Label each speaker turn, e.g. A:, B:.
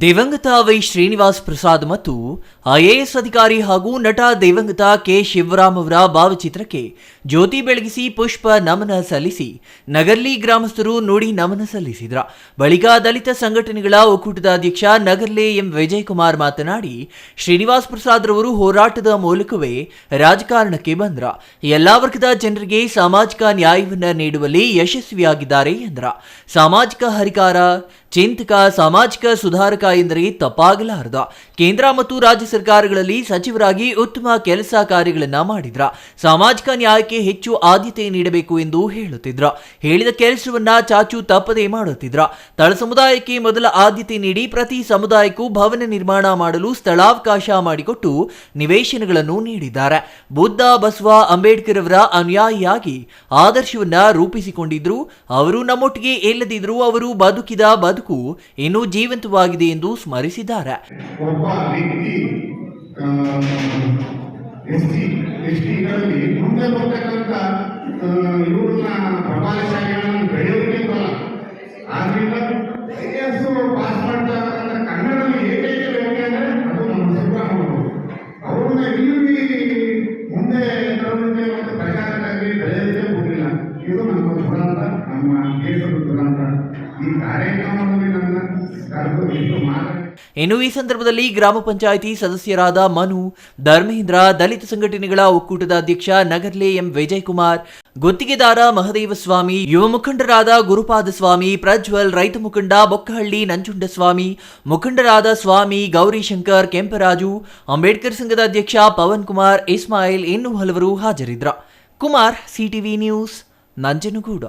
A: ದಿವಂಗತ ವೈ ಶ್ರೀನಿವಾಸ್ ಪ್ರಸಾದ್ ಮತ್ತು ಐಎಎಸ್ ಅಧಿಕಾರಿ ಹಾಗೂ ನಟ ದಿವಂಗತ ಕೆ ಶಿವರಾಮ್ ಅವರ ಭಾವಚಿತ್ರಕ್ಕೆ ಜ್ಯೋತಿ ಬೆಳಗಿಸಿ ಪುಷ್ಪ ನಮನ ಸಲ್ಲಿಸಿ ನಗರ್ಲಿ ಗ್ರಾಮಸ್ಥರು ನೋಡಿ ನಮನ ಸಲ್ಲಿಸಿದ್ರ. ಬಳಿಕ ದಲಿತ ಸಂಘಟನೆಗಳ ಒಕ್ಕೂಟದ ಅಧ್ಯಕ್ಷ ನಗರ್ಲೆ ಎಂ ವಿಜಯಕುಮಾರ್ ಮಾತನಾಡಿ, ಶ್ರೀನಿವಾಸ್ ಪ್ರಸಾದ್ ರವರು ಹೋರಾಟದ ಮೂಲಕವೇ ರಾಜಕಾರಣಕ್ಕೆ ಬಂದ್ರ. ಎಲ್ಲಾ ವರ್ಗದ ಜನರಿಗೆ ಸಾಮಾಜಿಕ ನ್ಯಾಯವನ್ನ ನೀಡುವಲ್ಲಿ ಯಶಸ್ವಿಯಾಗಿದ್ದಾರೆ ಎಂದ್ರ. ಸಾಮಾಜಿಕ ಹರಿಕಾರ, ಚಿಂತಕ, ಸಾಮಾಜಿಕ ಸುಧಾರಕ ಎಂದರೆ ತಪ್ಪಾಗಲಾರದ. ಕೇಂದ್ರ ಮತ್ತು ರಾಜ್ಯ ಸರ್ಕಾರಗಳಲ್ಲಿ ಸಚಿವರಾಗಿ ಉತ್ತಮ ಕೆಲಸ ಕಾರ್ಯಗಳನ್ನ ಮಾಡಿದ್ರ. ಸಾಮಾಜಿಕ ನ್ಯಾಯಕ್ಕೆ ಹೆಚ್ಚು ಆದ್ಯತೆ ನೀಡಬೇಕು ಎಂದು ಹೇಳುತ್ತಿದ್ರ. ಹೇಳಿದ ಕೆಲಸವನ್ನ ಚಾಚು ತಪ್ಪದೆ ಮಾಡುತ್ತಿದ್ರ. ತಳ ಸಮುದಾಯಕ್ಕೆ ಮೊದಲ ಆದ್ಯತೆ ನೀಡಿ ಪ್ರತಿ ಸಮುದಾಯಕ್ಕೂ ಭವನ ನಿರ್ಮಾಣ ಮಾಡಲು ಸ್ಥಳಾವಕಾಶ ಮಾಡಿಕೊಟ್ಟು ನಿವೇಶನಗಳನ್ನು ನೀಡಿದ್ದಾರೆ. ಬುದ್ಧ ಬಸವ ಅಂಬೇಡ್ಕರ್ ಅವರ ಅನುಯಾಯಿಯಾಗಿ ಆದರ್ಶವನ್ನ ರೂಪಿಸಿಕೊಂಡಿದ್ರು. ಅವರು ನಮ್ಮೊಟ್ಟಿಗೆ ಇಲ್ಲದಿದ್ರು ಅವರು ಬದುಕಿದ ಬದುಕು ಇನ್ನೂ ಜೀವಂತವಾಗಿದೆ ಎಂದು ಸ್ಮರಿಸಿದ್ದಾರೆ.
B: ಒಬ್ಬ ವ್ಯಕ್ತಿ ಎಸ್ ಟಿ, ಎಸ್ ಟಿಗಳಲ್ಲಿ ಮುಂದೆ ಬರ್ತಕ್ಕಂಥ ಇವ್ರನ್ನ ಬರಲ್ಲ. ಆದ್ರಿಂದ ಅಂದ್ರೆ ಅದು ಮುಂದೆ ಹೋಗಿಲ್ಲ. ಇದು ನಮ್ಮ ದುರಂತ, ನಮ್ಮ ದೇಶದ
A: ಇನ್ನು ಈ ಸಂದರ್ಭದಲ್ಲಿ ಗ್ರಾಮ ಪಂಚಾಯಿತಿ ಸದಸ್ಯರಾದ ಮನು, ಧರ್ಮೇಂದ್ರ, ದಲಿತ ಸಂಘಟನೆಗಳ ಒಕ್ಕೂಟದ ಅಧ್ಯಕ್ಷ ನಗರ್ಲೆ ಎಂ ವಿಜಯಕುಮಾರ್, ಗುತ್ತಿಗೆದಾರ ಮಹದೇವ ಸ್ವಾಮಿ, ಯುವ ಮುಖಂಡರಾದ ಗುರುಪಾದ ಸ್ವಾಮಿ, ಪ್ರಜ್ವಲ್, ರೈತ ಮುಖಂಡ ಬೊಕ್ಕಹಳ್ಳಿ ನಂಜುಂಡಸ್ವಾಮಿ, ಮುಖಂಡರಾದ ಸ್ವಾಮಿ ಗೌರಿಶಂಕರ್, ಕೆಂಪರಾಜು, ಅಂಬೇಡ್ಕರ್ ಸಂಘದ ಅಧ್ಯಕ್ಷ ಪವನ್ ಕುಮಾರ್ ಇಸ್ಮಾಯಿಲ್, ಇನ್ನೂ ಹಲವರು ಹಾಜರಿದ್ರ. Kumar, CTV news, Nanjangud.